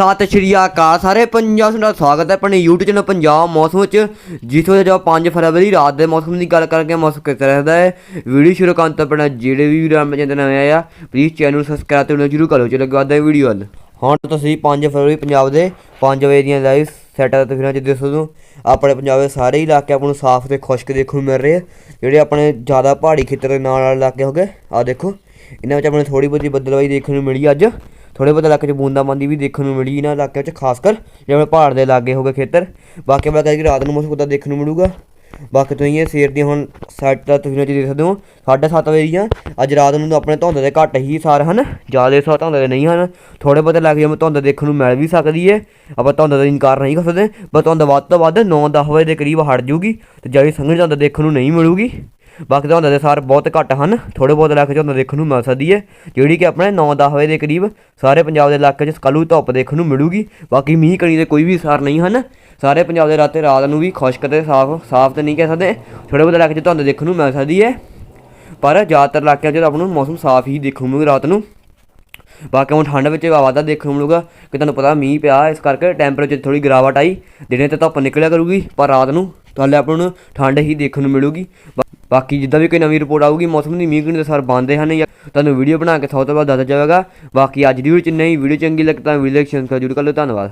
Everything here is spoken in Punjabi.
ਸਤਿ ਸ਼੍ਰੀ ਅਕਾਲ ਸਾਰੇ ਪੰਜਾਬ ਦਾ ਸਵਾਗਤ ਹੈ ਆਪਣੇ YouTube ਚੈਨਲ ਪੰਜਾਬ ਮੌਸਮ ਵਿੱਚ ਜਿੱਥੋਂ ਜੋ 5 ਫਰਵਰੀ ਰਾਤ ਦੇ ਮੌਸਮ ਦੀ ਗੱਲ ਕਰਕੇ ਮੌਸਮ ਕਿਸ ਤਰ੍ਹਾਂ ਦਾ ਹੈ। ਵੀਡੀਓ ਸ਼ੁਰੂ ਕਰਨ ਤੋਂ ਪਹਿਲਾਂ ਜਿਹੜੇ ਵੀ ਵੀਰ ਆਪਣੇ ਚੈਨਲ ਨਵੇਂ ਆਇਆ ਪਲੀਜ਼ ਚੈਨਲ ਨੂੰ ਸਬਸਕ੍ਰਾਈਬ ਤੇ ਜਰੂਰ ਕਰੋ ਚਲੋ ਲੱਗਦਾ ਹੈ ਵੀਡੀਓ ਵੱਲ। ਹੁਣ ਤੁਸੀਂ 5 ਫਰਵਰੀ ਪੰਜਾਬ ਦੇ 5 ਵਜੇ ਦੀਆਂ ਲਾਈਵ ਸੈਟ ਤਸਵੀਰਾਂ ਚ ਦੇਖੋ ਤੋਂ ਆਪਣੇ ਪੰਜਾਬ ਦੇ ਸਾਰੇ ਇਲਾਕੇ ਆਪਾਂ ਨੂੰ ਸਾਫ਼ ਤੇ ਖੁਸ਼ਕ ਦੇਖਣ ਨੂੰ ਮਿਲ ਰਹੇ ਆ, ਜਿਹੜੇ ਆਪਣੇ ਜ਼ਿਆਦਾ ਪਹਾੜੀ ਖੇਤਰ ਦੇ ਨਾਲ ਨਾਲ ਇਲਾਕੇ ਹੋ ਗਏ। ਆ ਦੇਖੋ, ਇਹਨਾਂ ਵਿੱਚ ਆਪਣੇ ਥੋੜੀ ਬਹੁਤੀ ਬੱਦਲਵਾਈ ਦੇਖਣ ਨੂੰ ਮਿਲੀ ਅੱਜ। ਥੋੜੇ ਬਹੁਤੇ ਇਲਾਕੇ 'ਚ ਬੂੰਦਾਬਾਂਦੀ ਵੀ ਦੇਖਣ ਨੂੰ ਮਿਲੀ, ਇਹਨਾਂ ਇਲਾਕਿਆਂ 'ਚ, ਖਾਸ ਕਰ ਜਿਵੇਂ ਪਹਾੜ ਦੇ ਲਾਗੇ ਹੋ ਗਏ ਖੇਤਰ। ਬਾਕੀ ਮੈਂ ਕਹਿੰਦਾ ਰਾਤ ਨੂੰ ਮੌਸਮ ਕਿੱਦਾਂ ਦੇਖਣ ਨੂੰ ਮਿਲੂਗਾ। ਬਾਕੀ ਤੁਸੀਂ ਇਹ ਸਵੇਰ ਦੀ ਹੁਣ ਸੈਟ ਦਾ ਤੁਸੀਂ ਦੇਖ ਸਕਦੇ ਹੋ 7:30 ਵਜੇ ਦੀਆਂ। ਅੱਜ ਰਾਤ ਨੂੰ ਆਪਣੇ ਧੁੰਦ ਦੇ ਘੱਟ ਹੀ ਸਾਰ ਹਨ, ਜ਼ਿਆਦਾ ਸਾਰ ਧੁੰਦ ਦੇ ਨਹੀਂ ਹਨ। ਥੋੜੇ ਬਹੁਤੇ ਲੱਗ ਜਿਵੇਂ ਧੁੰਦ ਦੇਖਣ ਨੂੰ ਮਿਲ ਵੀ ਸਕਦੀ ਹੈ ਆਪਾਂ ਧੁੰਦ ਦਾ ਇਨਕਾਰ ਨਹੀਂ ਕਰ ਸਕਦੇ, ਪਰ ਧੁੰਦ ਵੱਧ ਤੋਂ ਵੱਧ 9-10 ਵਜੇ ਦੇ ਕਰੀਬ ਹਟ ਜੂਗੀ ਤੇ ਜਿਹੜੀ ਸੰਘਣੀ ਧੁੰਦ ਦੇਖਣ ਨੂੰ ਨਹੀਂ ਮਿਲੂਗੀ। ਬਾਕੀ ਧੁੰਦ ਦੇ ਸਾਰ ਬਹੁਤ ਘੱਟ ਹਨ ਥੋੜੇ ਬਹੁਤ ਇਲਾਕੇ 'ਚ ਧੁੰਦ ਦੇਖਣ ਨੂੰ ਮਿਲ ਸਕਦੀ ਹੈ, ਜਿਹੜੀ ਕਿ ਆਪਣੇ 9-10 ਵਜੇ ਦੇ ਕਰੀਬ ਸਾਰੇ ਪੰਜਾਬ ਦੇ ਇਲਾਕੇ 'ਚ ਕੱਲੂ ਧੁੱਪ ਦੇਖਣ ਨੂੰ ਮਿਲੂਗੀ, ਬਾਕੀ ਮੀਂਹ ਕਣੀ ਦੇ ਕੋਈ ਵੀ ਸਾਰ ਨਹੀਂ ਹਨ, ਸਾਰੇ ਪੰਜਾਬ ਦੇ ਰਾਤੇ ਰਾਤ ਨੂੰ ਵੀ ਖੁਸ਼ਕ ਤੇ ਸਾਫ਼ ਸਾਫ਼ ਤੇ ਨਹੀਂ ਕਹਿ ਸਕਦੇ ਥੋੜੇ ਬਹੁਤ ਇਲਾਕੇ 'ਚ ਤੁਹਾਨੂੰ ਦੇਖਣ ਨੂੰ ਮਿਲ ਸਕਦੀ ਹੈ, ਪਰ ਜ਼ਿਆਦਾਤਰ ਇਲਾਕਿਆਂ 'ਚ ਆਪਾਂ ਨੂੰ ਮੌਸਮ ਸਾਫ਼ ਹੀ ਦੇਖਣ ਨੂੰ ਮਿਲੂਗਾ ਰਾਤ ਨੂੰ। ਬਾਕੀ ਹੁਣ ਠੰਡ ਵਿੱਚ ਵਾਧਾ ਦੇਖਣ ਨੂੰ ਮਿਲੂਗਾ, ਕਿ ਤੁਹਾਨੂੰ ਪਤਾ ਮੀਂਹ ਪਿਆ, ਇਸ ਕਰਕੇ ਟੈਂਪਰੇਚਰ ਥੋੜੀ ਗਿਰਾਵਟ ਆਈ, ਦਿਨੇ ਤੇ ਧੁੱਪ ਨਿਕਲਿਆ ਕਰੂਗੀ, ਪਰ ਰਾਤ ਨੂੰ ਤੁਹਾਨੂੰ ਆਪਾਂ ਨੂੰ ਠੰਡ ਹੀ ਦੇਖਣ ਨੂੰ ਮਿਲੂਗੀ। ਬਾ- ਬਾਕੀ ਜਿੱਦਾਂ ਵੀ ਕੋਈ ਨਵੀਂ ਰਿਪੋਰਟ ਆਊਗੀ, ਮੌਸਮ ਦੀ ਮੀਂਹ ਕਿੰਨੇ ਦੇ ਸਰ ਬੰਦੇ ਹਨ ਜਾਂ ਤੁਹਾਨੂੰ ਵੀਡੀਓ ਬਣਾ ਕੇ ਸੌ ਤੋਂ ਬਾਅਦ ਦੱਸਿਆ ਜਾਵੇਗਾ। ਬਾਕੀ ਅੱਜ ਦੀ ਵੀਡੀਓ ਚ ਨਹੀਂ ਵੀਡੀਓ ਚੰਗੀ ਲੱਗ ਤਾਂ ਵੀਡੀਓ ਸ਼ੇਅਰ ਜਰੂਰ ਕਰ ਲਓ। ਧੰਨਵਾਦ।